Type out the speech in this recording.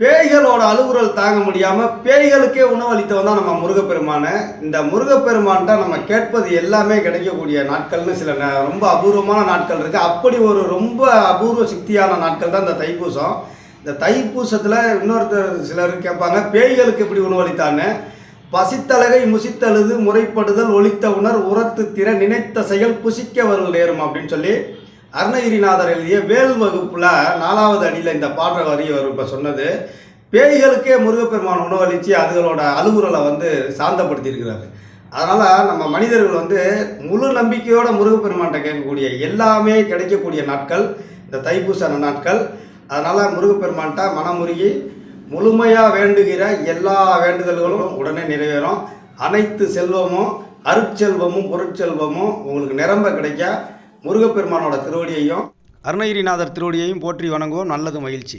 பேய்களோட அழுகுரல் தாங்க முடியாமல் பேய்களுக்கே உணவளித்தவன் தான் நம்ம முருகப்பெருமானை. இந்த முருகப்பெருமான்ட்ட நம்ம கேட்பது எல்லாமே கிடைக்கக்கூடிய நாட்கள்னு சில ரொம்ப அபூர்வமான நாட்கள் இருக்குது அப்படி ஒரு ரொம்ப அபூர்வ சக்தியான நாட்கள் தான் இந்த தைப்பூசம். இந்த தைப்பூசத்தில் இன்னொருத்தர் சிலர் கேட்பாங்க பேய்களுக்கு எப்படி உணவளித்தான்னு பசித்தலகை முசித்தழுது முறைப்படுதல் ஒழித்த உணர் உரத்து திற நினைத்த செயல் புசிக்க வருள் நேரும் அப்படின்னு சொல்லி அருணகிரிநாதர் எழுதிய வேல் வகுப்பில் நாலாவது அடியில் இந்த பாடுற வரி அவர் இப்போ சொன்னது. பேய்களுக்கே முருகப்பெருமான் உணவளித்து அதுகளோட அலுவுறலை வந்து சாந்தப்படுத்தியிருக்கிறாரு. அதனால் நம்ம மனிதர்கள் வந்து முழு நம்பிக்கையோட முருகப்பெருமான்கிட்ட கேட்கக்கூடிய எல்லாமே கிடைக்கக்கூடிய நாட்கள் இந்த தைப்பூச நாட்கள். அதனால் முருகப்பெருமான்கிட்ட மனமுருகி முழுமையாக வேண்டுகிற எல்லா வேண்டுதல்களும் உடனே நிறைவேறும். அனைத்து செல்வமும் அருட்செல்வமும் பொருட்செல்வமும் உங்களுக்கு நிரம்ப கிடைக்க முருகப்பெருமானோட திருவடியையும் அருணகிரிநாதர் திருவடியையும் போற்றி வணங்குவோம். நல்லது மகிழ்ச்சி.